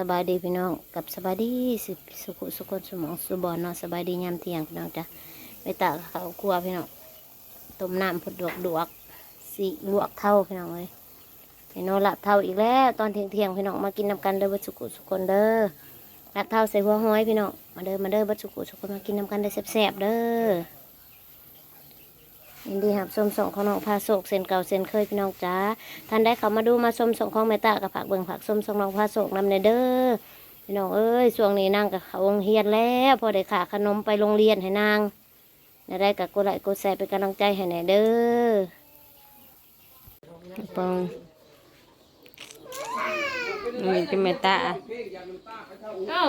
สบายดีพี่น้องกับสบายดีสุสุขสุขนสมองสุบอนนาะสบายดียามเที่ยงพี่น้องจ้ะไปตากข้าวคั่วพี่น้องต้มน้ำผดดวกดวกสีลวกเท่าพี่น้องเลยพี่น้องละเท่าอีกแล้ว ตอนเที่ยงเที่ยงพี่น้องมากินนำกันเด้อบัสุกุสุกคนเด้อละเท่าใส่หัวห้อยพี่น้องมาเด้อมาเด้อบัสุกุสุกคนมากินนำกันได้อแซ่บๆเด้อ ยินดีครับส้มส่งของน้องพาโศกเส้นเก่าเส้นเคยพี่น้องจ้าท่านได้เขามาดูมาชมส่งของแม่ตากับผักเบิ่งผักส้มส่งน้องพาโศกนำในเด้อพี่น้องเอ้ยช่วงนี้นางกับเขาโรงเรียนแล้ว พอได้ขาขนมไปโรงเรียนให้นางได้กับกดไลกดแชร์เป็นกำลังใจให้แหนเด้อปองมีจะเมตตาเอ้า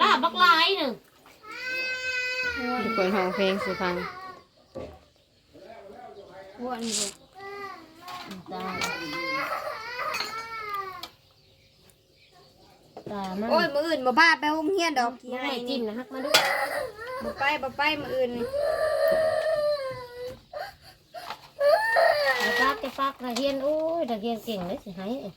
ลาบักลายหนึ่งทุกคนห้องเพลงสุพัง อ้วนเลยตาตามันโอ้ยมืออื่นบ่พาไปโรงเรียนดอกขี้ไม่ให้ให้จิ้นี่มนะฮักมาดูบ่ไปบ่ไปมืออื่นนี่แล้วปากจะปากระเฮียนโอ้ยระเฮียนเก่งเลยสิให้เอ้ย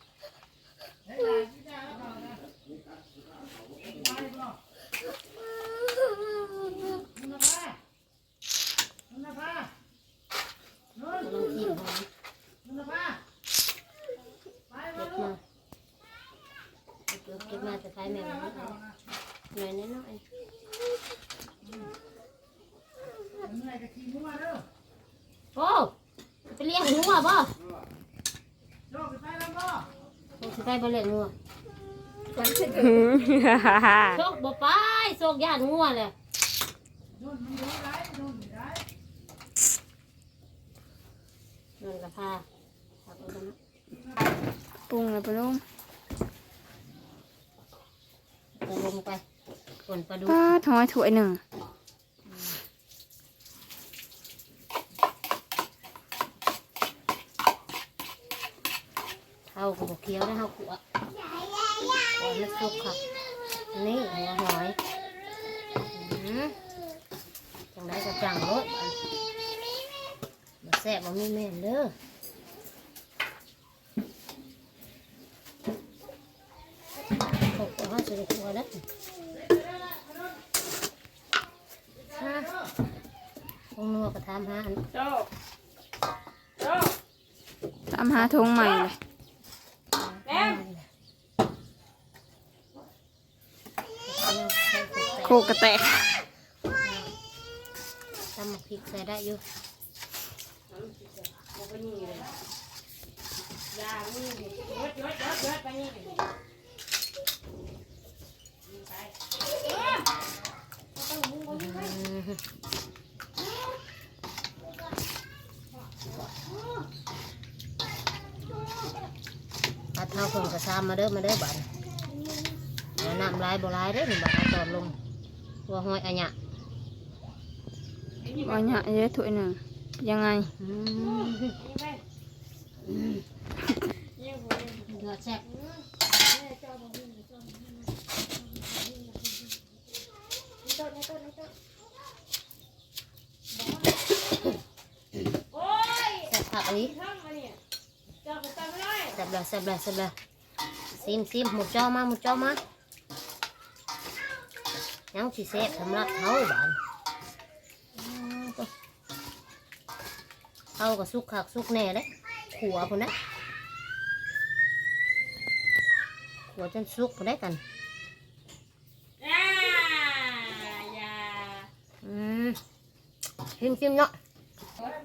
กำลังกินหอมเก็บมาเก็บเก็บมาจะใช้แม่มาเอาหน่อยน้อยๆโอ้ไปเลี้ยงงัว บ่โชคสิไปบ่เลี้ยงงัวโชคบ่ไปโชคย่านงัวเลยนั่นก็พาพาไปกันนะปรุงแล้วปะลุงไปลงไปฝนปลาดุกป้าถอยถ้วยหนึ่ง เฮาก็บอกเคี้ยวได้เฮาขัวขัวมันสุกค่ะ นี่หัวหอยอื้อจังได้ก็จังรสมาแซ่บมามีแม่นเด้อขอบคุณว่าจะได้ขัวแล้วฮะพงนัวก็ทำหาอันตามหาทงใหม่เลย โคกระแตกทำหมกพริกใส่ได้อยู่ปัดเท้าเพิ่งกระซามมาเด้อมาเด้อบัดเอาน้ำลายบ่ลายเด้อหนี่งบัดเอาตอดลง ตัวห้อยอันเนี้ยว่าเนี่ยเยอะถ้วยหนึ่งยังไงอืมอืมเดือดแซ่บแซ่บผักอันนี้แซ่บเลยแซ่บเลยแซ่บเลยซิมซิมหมุดจอมาหมุดจอมา ยังสิแซ่บสำหรับเขาบ้านอืมตัวเขาก็สุกคักสุกแน่เลยขัวคนนะขัวจนสุกคนได้กันอืมชิมชิมเนาะ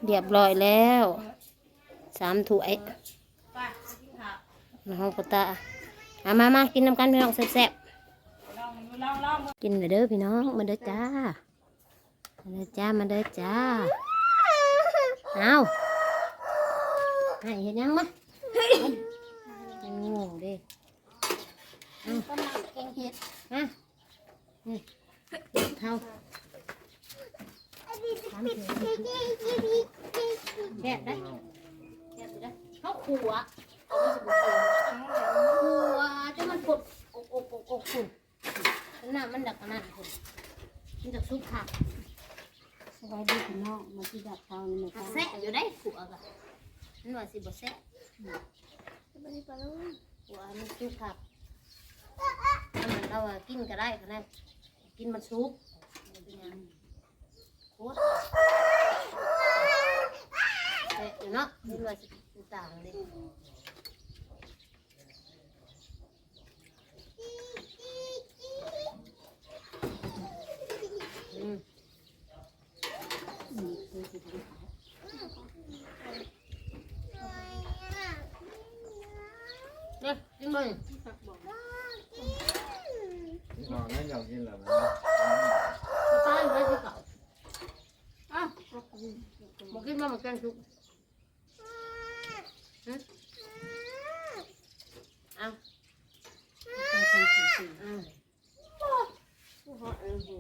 เรียบร้อยแล้วสามถ้วยน้องกตาเอามามากินน้ำกันพี่น้องแซ่บๆ กินเลยเด้อพี่น้องมาเด้อจ้ามาเด้อจ้ามาเด้อจ้าเอาให้เห็นยังมะงงเดิเอาเก่งเห็ดฮะนี่เท่าแบบได้แบบได้เขาขัวเอามาสบู่ขัวจนมันปวดอกอกอกอกคุณ นั่นาดคุณมันจะซุกผักสบายดีพี่น้องมาที่ดับเตานี่นะผัคะกแซ่อยู่ได้ขัวกะมันว่าสิบ่แซ่สบายดีปะลุงขัวมันซุกผักเราอะกินก็ได้คะแนนกินมันซุปมันเป็นหยังโคตรเนาะนี่เลยสิต่างเลยอืม อืมคือสิทำ เนี่ยกินเลยนอนนั่นอยากกินเหรอตายไม่ใช่เก่าอ้าวบอกกินมาเหมือนกันทุกฮึเอาไปกันสิสิเอาผู้หอเออหู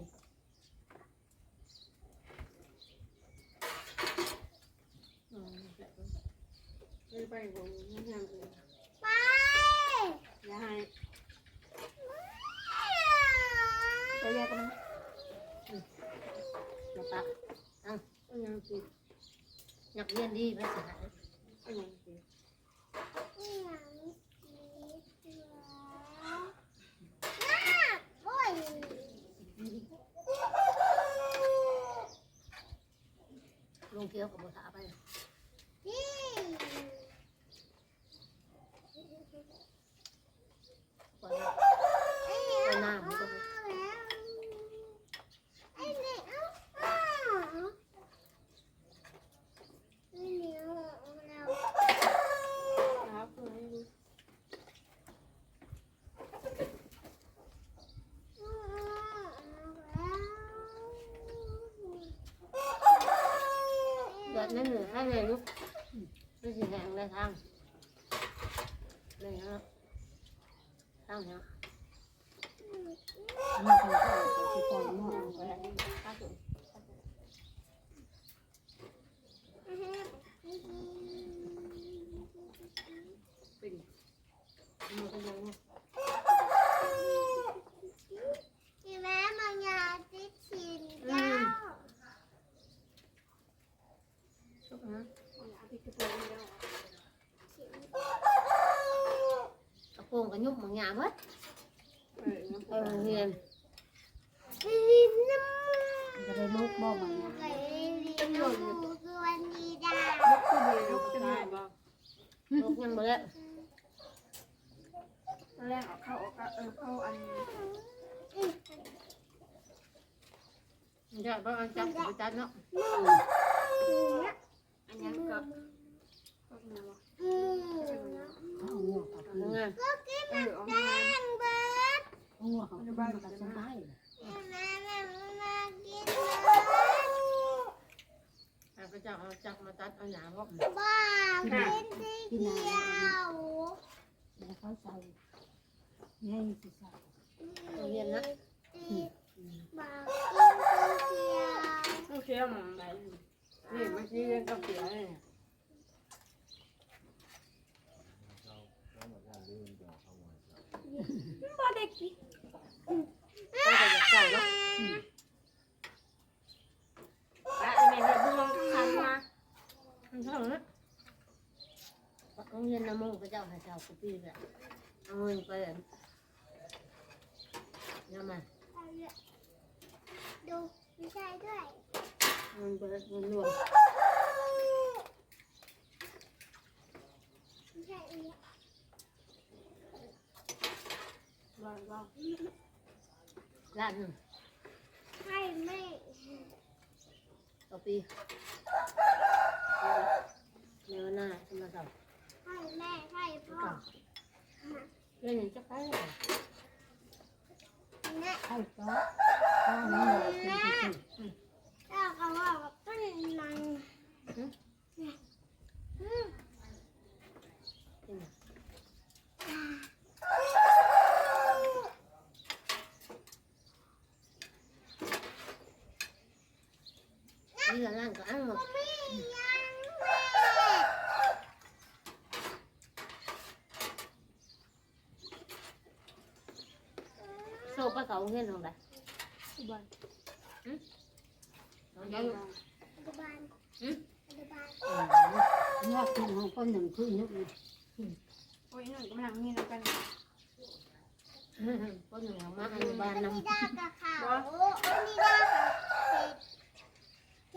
อืม ไปบ่ยังยังอยู่อย่าให้ไปแยกกันนะมาตักอาเอายังสิอยากเรียนดีภาษาเอายังสิลงเที่ยวกับภาษาไปไปหน้ามันก็ ครับเพื่อให้รู้ เดือดนั่นหนึ่งให้ เลยลูกไม่ใช่แหงเลยทางเลยนะทางเนาะมันก็เข้าไปสิปล่อยหม้อเอาไว้ข้าวสุกปิ่นมันก็ยังแ กระโปรงกระยุบมังยามัด เออน้ำ เออเรียน ลินน้ จะได้ลูกบ่มัน ำ นะ ไปลินน้ำมูคือวันดีดา ลูกคือเดียวลูกจะได้บ่ ลูกยังบ่ได้ ตอนแรกเอาเข้าออกเออเข้าอัน มันจะเพราะอันจับไปจับเนาะ อันนี้ก็ก็เป็นอะไรวะ อืม เอาหัวกับมึงไงเออเอามาแป้งเบิร์ดหัวกับบ้านกับสบายแม่แม่กินเบิร์ดพระเอาจับมาตัดเอาหนาเพราะบ้าเป็นสีเขียวแล้วเขาใส่ง่ายสิใส่เรียนนะบ้าเป็นสีเขียวต้องเชื่อมันไหนนี่มันสิเรียนกับเสียเลย เราเราเหมือนกันลืมบอกเขาไว้ บ่ได้กินก็จะอยากเจ้าเนาะแล้วไอ้แม่เฮ็ดบุ้งคันมา มันเท่านั้นโรงเรียนน้ำมูกพระเจ้าให้เจ้ากุปีเลยเอาเงินไปยังไงดูไม่ใช่ด้วยเงินไปเงินรวมไม่ใช่อันนี้ว่าว่าล้านหนึ่งให้แม่ต่อปีเนื้อหน้าขึ้นมาต่อให้แม่ให้พ่อเรื่องนี้จะไปเลยแม่ให้ก็ข้าวนี่เป็นสิแล้วก็ว่าต้นมันอืม นี่ละล่างก็อ้างหมดไม่ยังแม่โซ่ไปเขาเงินของใดอุบันของเจ้าอยู่อนุบาลอืมอนุบาลงอกขึ้นของคนหนึ่งคือนึกโอ้ยนั่นก็มานั่งนี่แล้วกันคนหนึ่งมาอนุบาลอันนำ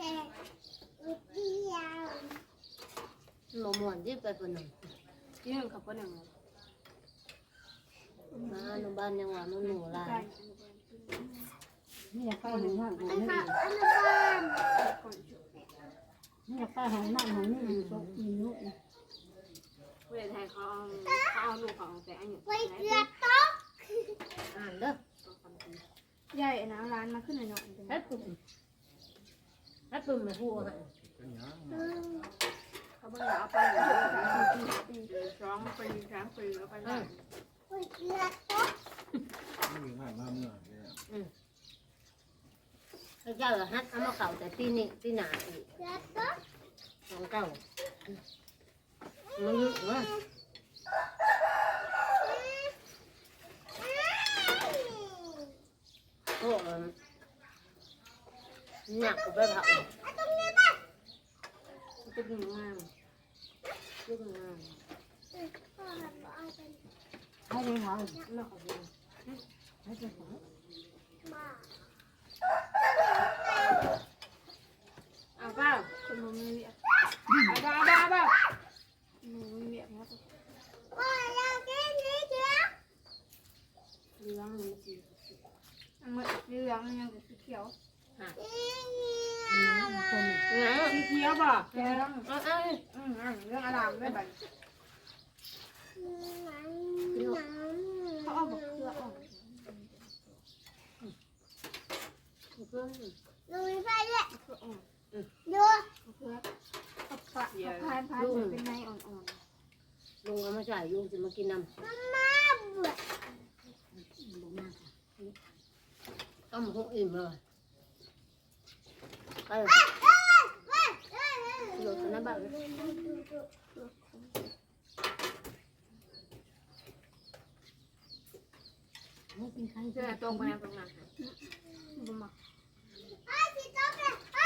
นี้ได้กับขาวอันนี้ได้กับเผ็ดเผ็ดอุดเดียวหมม่วนที่ไปคนหนึ่งที่หนึ่งกับคนหนึ่งมาอนุบาลยังว่านหนูหลายนี่อยากไปหงห้างหงอันนี่ค่ะอันนี้บ้านก่อนชุบนี่อยากไปหงนั่งหงนี่ตกมีนุ๊กเวลาไทยเขาเขาเอาลูกเขาแต่อันนี้ไปเกลือต๊อกอ่านเด้อใหญ่นะร้านมาขึ้นหน่อยหน่อยให้ปุ่ มให้ปุ่มมาหัวให้เป็นหยังเขาบอกเอาไปอยู่ปีปีสองปีสามปีแล้วไปได้ไปเกลือต๊อไม่มีง่ายมากเมื่อเนี่ยพระเจ้าฮัดเอามาเก่าแต่ปีนี้ปีหนาอีกเกลือต๊อกของเก่ามันเยุ่งว่าโอ้หนักกว่าไปเผาจะไหม่ขอ ดูให้ได้หงเอาเปล่าคุณมึงมีเบียร์เอาเปล่าเอาเปล่าเอาเปล่ามึงมีเบียวบ่เรากินนี่เดียวเหลืองเอเหลืองมันยังสีเขียวคนไงสีเขียวป่ะแกต้องเอาเอาอืมเรื่องอารามได้บัดเขาเอาบอกเสื้อออกเพื่อลุยไปเลยเสื้อออกดูเสื้อเขาปะเขาพายพายเป็นในอ่อนลุงเอามาใส่ลุงจะมากินน้มาม่บวชำต้มหุงอิ่มเลย ไปโหลดนะบ้านกินใครๆเสื้อตรงไปตรงนั้นบุมา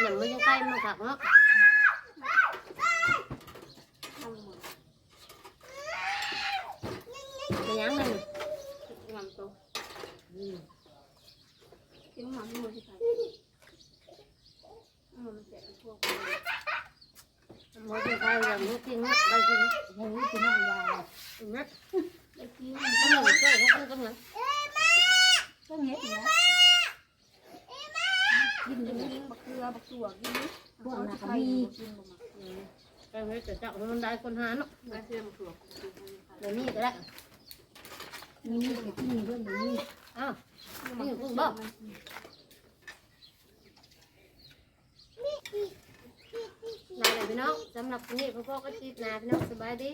หนังไม่ยังใกล้มาขักเนาะ ทำเหมือน เป็นยังไง งามโตกินหมาที่มือที่ใส่มันแจกพวก หมดยังใกล้ยังไม่กินนะได้กิน ให้รู้กินน้ำยา นะ ไอ้กิน กำลังช่วยเขากำลัง ต้องเห็ดนะ กิน กินบักเกลือบักตัวกินกินบุมาไปไว้แต่เจ้ามันได้คนหาเนาะกระเทียมถั่วเดี๋ยวนี้ก็ได้มีนี่กับที่มีเรื่องนี้อ้าวนี่อีกอีกอีกลาเลยพี่น้องสำหรับวันนี้พ่อพ่อก็ติดนาพี่น้องสบายดี